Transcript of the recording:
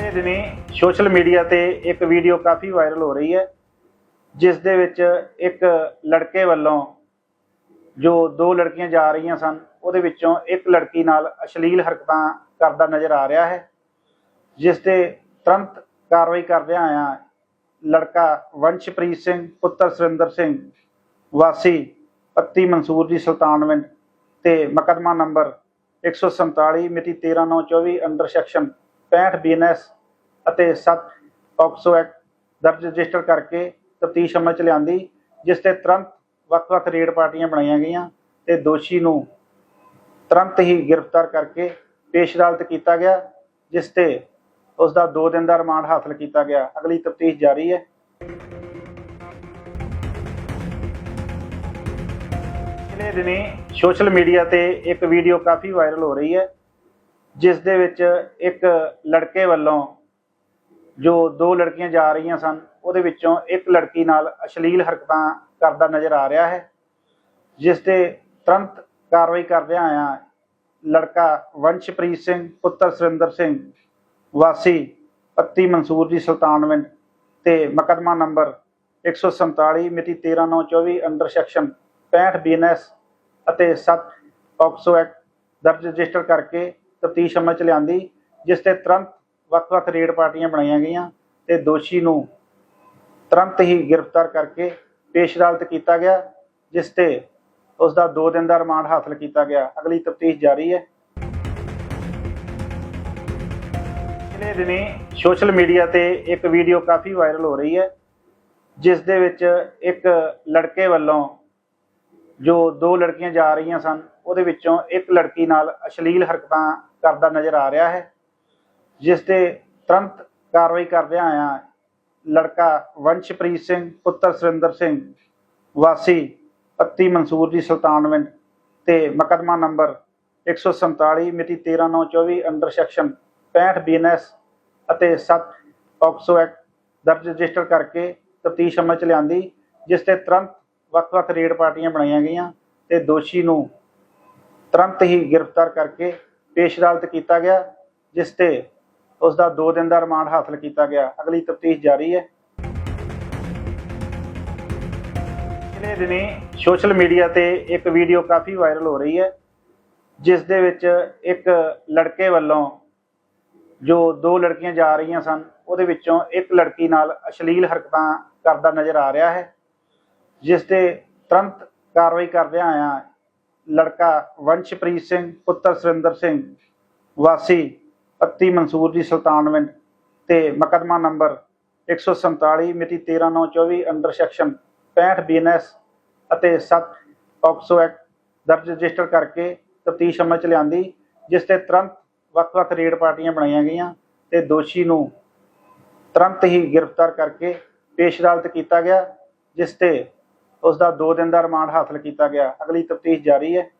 ਪਿਛਲੇ ਦਿਨੀ social media ਤੇ ਇੱਕ ਵੀਡੀਓ ਕਾਫੀ ਵਾਇਰਲ ਹੋ ਰਹੀ ਹੈ, ਜਿਸ ਦੇ ਵਿੱਚ ਇੱਕ ਲੜਕੇ ਵੱਲੋਂ ਜੋ ਦੋ ਲੜਕੀਆਂ ਜਾ ਰਹੀਆਂ ਸਨ, ਉਹਦੇ ਵਿੱਚੋਂ ਇੱਕ ਲੜਕੀ ਨਾਲ ਅਸ਼ਲੀਲ ਹਰਕਤਾਂ ਕਰਦਾ ਨਜ਼ਰ ਆ ਰਿਹਾ ਹੈ, ਜਿਸ ਤੇ ਤੁਰੰਤ ਕਾਰਵਾਈ ਕਰਦਿਆਂ ਆਇਆ ਲੜਕਾ ਵੰਸ਼ਪ੍ਰੀਤ ਸਿੰਘ, ਪੁੱਤਰ ਸੁਰਿੰਦਰ ਸਿੰਘ, ਵਾਸੀ ਪੱਤੀ ਮਨਸੂਰ ਦੀ ਸੁਲਤਾਨਵਿੰਡ ਤੇ ਮੁਕੱਦਮਾ ਨੰਬਰ 147 ਮਿਤੀ 13924 ਅੰਡਰ ਸੈਕਸ਼ਨ 65 ਬੀਐਨਐਸ ਅਤੇ 7 ਪੌਕਸੋ ਐਕਟ ਦਰਜ ਰਜਿਸਟਰ ਕਰਕੇ ਤਫਤੀਸ਼ ਅਮਲ ਚ ਲਿਆਂਦੀ, ਜਿਸ ਤੇ ਤੁਰੰਤ ਵੱਖ-ਵੱਖ ਰੇਡ ਪਾਰਟੀਆਂ ਬਣਾਈਆਂ ਗਈਆਂ ਤੇ ਦੋਸ਼ੀ ਨੂੰ ਤੁਰੰਤ ਹੀ ਗ੍ਰਿਫਤਾਰ ਕਰਕੇ ਪੇਸ਼ ਅਦਾਲਤ ਕੀਤਾ ਗਿਆ, ਜਿਸ ਤੇ ਉਸ ਦਾ 2 ਦਿਨ ਦਾ ਰਿਮਾਂਡ ਹਾਸਲ ਕੀਤਾ ਗਿਆ। ਅਗਲੀ ਤਫਤੀਸ਼ ਜਾਰੀ ਹੈ। ਪਿਛਲੇ ਦਿਨੀ ਸੋਸ਼ਲ ਮੀਡੀਆ ਤੇ ਇੱਕ ਵੀਡੀਓ ਕਾਫੀ ਵਾਇਰਲ ਹੋ ਰਹੀ ਹੈ। ਜਿਸ ਦੇ ਵਿੱਚ ਇੱਕ ਲੜਕੇ ਵੱਲੋਂ ਜੋ ਦੋ ਲੜਕੀਆਂ ਜਾ ਰਹੀਆਂ ਸਨ, ਉਹਦੇ ਵਿੱਚੋਂ ਇੱਕ ਲੜਕੀ ਨਾਲ ਅਸ਼ਲੀਲ ਹਰਕਤਾਂ ਕਰਦਾ ਨਜ਼ਰ ਆ ਰਿਹਾ ਹੈ, ਜਿਸ ਤੇ ਤੁਰੰਤ ਕਾਰਵਾਈ ਕਰਦਿਆਂ ਆਇਆ ਲੜਕਾ ਵੰਸ਼ਪ੍ਰੀਤ ਸਿੰਘ, ਪੁੱਤਰ ਸੁਰਿੰਦਰ ਸਿੰਘ, ਵਾਸੀ ਪੱਤੀ ਮਨਸੂਰ ਦੀ ਸੁਲਤਾਨਵਿੰਡ ਤੇ ਮੁਕੱਦਮਾ ਨੰਬਰ 147 ਮਿਤੀ 13924 ਅੰਡਰ ਸੈਕਸ਼ਨ 65 ਬੀਐਨਐਸ ਅਤੇ 7 ਪੌਕਸੋ ਐਕਟ ਦਰਜ ਰਜਿਸਟਰ ਕਰਕੇ ਤਫਤੀਸ਼ ਅਮਲ ਚ ਲਿਆਂਦੀ, ਜਿਸ ਤੇ ਤੁਰੰਤ ਵੱਖ-ਵੱਖ ਰੇਡ ਪਾਰਟੀਆਂ ਬਣਾਈਆਂ ਗਈਆਂ ਤੇ ਦੋਸ਼ੀ ਨੂੰ ਤੁਰੰਤ ਹੀ ਗ੍ਰਿਫਤਾਰ ਕਰਕੇ ਪੇਸ਼ ਅਦਾਲਤ ਕੀਤਾ ਗਿਆ, ਜਿਸ ਤੇ ਉਸ ਦਾ 2 ਦਿਨ ਦਾ ਰਿਮਾਂਡ ਹਾਸਲ ਕੀਤਾ ਗਿਆ। ਅਗਲੀ ਤਫਤੀਸ਼ ਜਾਰੀ ਹੈ। ਪਿਛਲੇ ਦਿਨੀ ਸੋਸ਼ਲ ਮੀਡੀਆ ਤੇ ਇੱਕ ਵੀਡੀਓ ਕਾਫੀ ਵਾਇਰਲ ਹੋ ਰਹੀ ਹੈ, ਜਿਸ ਦੇ ਵਿੱਚ ਇੱਕ ਲੜਕੇ ਵੱਲੋਂ ਜੋ ਦੋ ਲੜਕੀਆਂ ਜਾ ਰਹੀਆਂ ਸਨ, ਉਹਦੇ ਵਿੱਚੋਂ ਇੱਕ ਲੜਕੀ ਨਾਲ ਅਸ਼ਲੀਲ ਹਰਕਤਾਂ ਕਰਦਾ ਨਜ਼ਰ ਆ ਰਿਹਾ ਹੈ, ਜਿਸ ਤੇ ਤੁਰੰਤ ਕਾਰਵਾਈ ਕਰਦਿਆਂ ਆਇਆ ਲੜਕਾ ਵੰਸ਼ਪ੍ਰੀਤ ਸਿੰਘ, ਪੁੱਤਰ ਸੁਰਿੰਦਰ ਸਿੰਘ, ਵਾਸੀ ਪੱਤੀ ਮਨਸੂਰ ਦੀ ਸੁਲਤਾਨਵਿੰਡ ਤੇ ਮੁਕੱਦਮਾ ਨੰਬਰ 147 ਮਿਤੀ 13924 ਅੰਡਰ ਸੈਕਸ਼ਨ 65 ਬੀਐਨਐਸ ਅਤੇ 7 ਪੌਕਸੋ ਐਕਟ ਦਰਜ ਰਜਿਸਟਰ ਕਰਕੇ ਤਫਤੀਸ਼ ਅਮਲ ਚ ਲਿਆਂਦੀ, ਜਿਸ ਤੇ ਤੁਰੰਤ ਵੱਖ-ਵੱਖ ਰੇਡ ਪਾਰਟੀਆਂ ਬਣਾਈਆਂ ਗਈਆਂ ਤੇ ਦੋਸ਼ੀ ਨੂੰ ਤੁਰੰਤ ਹੀ ਗ੍ਰਿਫਤਾਰ ਕਰਕੇ ਪੇਸ਼ ਅਦਾਲਤ ਕੀਤਾ ਗਿਆ, ਜਿਸ ਤੇ ਉਸ ਦਾ 2 ਦਿਨ ਦਾ ਰਿਮਾਂਡ ਹਾਸਲ ਕੀਤਾ ਗਿਆ। ਅਗਲੀ ਤਫਤੀਸ਼ ਜਾਰੀ ਹੈ। ਪਿਛਲੇ ਦਿਨੀ ਸੋਸ਼ਲ ਮੀਡੀਆ ਤੇ ਇੱਕ ਵੀਡੀਓ ਕਾਫੀ ਵਾਇਰਲ ਹੋ ਰਹੀ ਹੈ, ਜਿਸ ਦੇ ਵਿੱਚ ਇੱਕ ਲੜਕੇ ਵੱਲੋਂ ਜੋ ਦੋ ਲੜਕੀਆਂ ਜਾ ਰਹੀਆਂ ਸਨ, ਉਹਦੇ ਵਿੱਚੋਂ ਇੱਕ ਲੜਕੀ ਨਾਲ ਅਸ਼ਲੀਲ ਹਰਕਤਾਂ ਕਰਦਾ ਨਜ਼ਰ ਆ ਰਿਹਾ ਹੈ। ਜਿਸ ਤੇ ਤੁਰੰਤ ਕਾਰਵਾਈ ਕਰਦਿਆਂ ਆਇਆ ਲੜਕਾ ਵੰਸ਼ਪ੍ਰੀਤ ਸਿੰਘ, ਪੁੱਤਰ ਸੁਰਿੰਦਰ ਸਿੰਘ, ਵਾਸੀ ਪੱਤੀ ਮਨਸੂਰ ਦੀ ਸੁਲਤਾਨਵਿੰਡ ਤੇ ਮੁਕੱਦਮਾ ਨੰਬਰ 147 ਮਿਤੀ 13924 ਅੰਡਰ ਸੈਕਸ਼ਨ 65 ਬੀਐਨਐਸ ਅਤੇ 7 ਪੌਕਸੋ ਐਕਟ ਦਰਜ ਰਜਿਸਟਰ ਕਰਕੇ ਤਫਤੀਸ਼ ਅਮਲ ਚ ਲਿਆਂਦੀ, ਜਿਸ ਤੇ ਤੁਰੰਤ ਵੱਖ-ਵੱਖ ਰੇਡ ਪਾਰਟੀਆਂ ਬਣਾਈਆਂ ਗਈਆਂ ਤੇ ਦੋਸ਼ੀ ਨੂੰ ਤੁਰੰਤ ਹੀ ਗ੍ਰਿਫਤਾਰ ਕਰਕੇ ਪੇਸ਼ ਅਦਾਲਤ ਕੀਤਾ ਗਿਆ, ਜਿਸ ਤੇ ਉਸ ਦਾ 2 ਦਿਨ ਦਾ ਰਿਮਾਂਡ ਹਾਸਲ ਕੀਤਾ ਗਿਆ। ਅਗਲੀ ਤਫਤੀਸ਼ ਜਾਰੀ ਹੈ।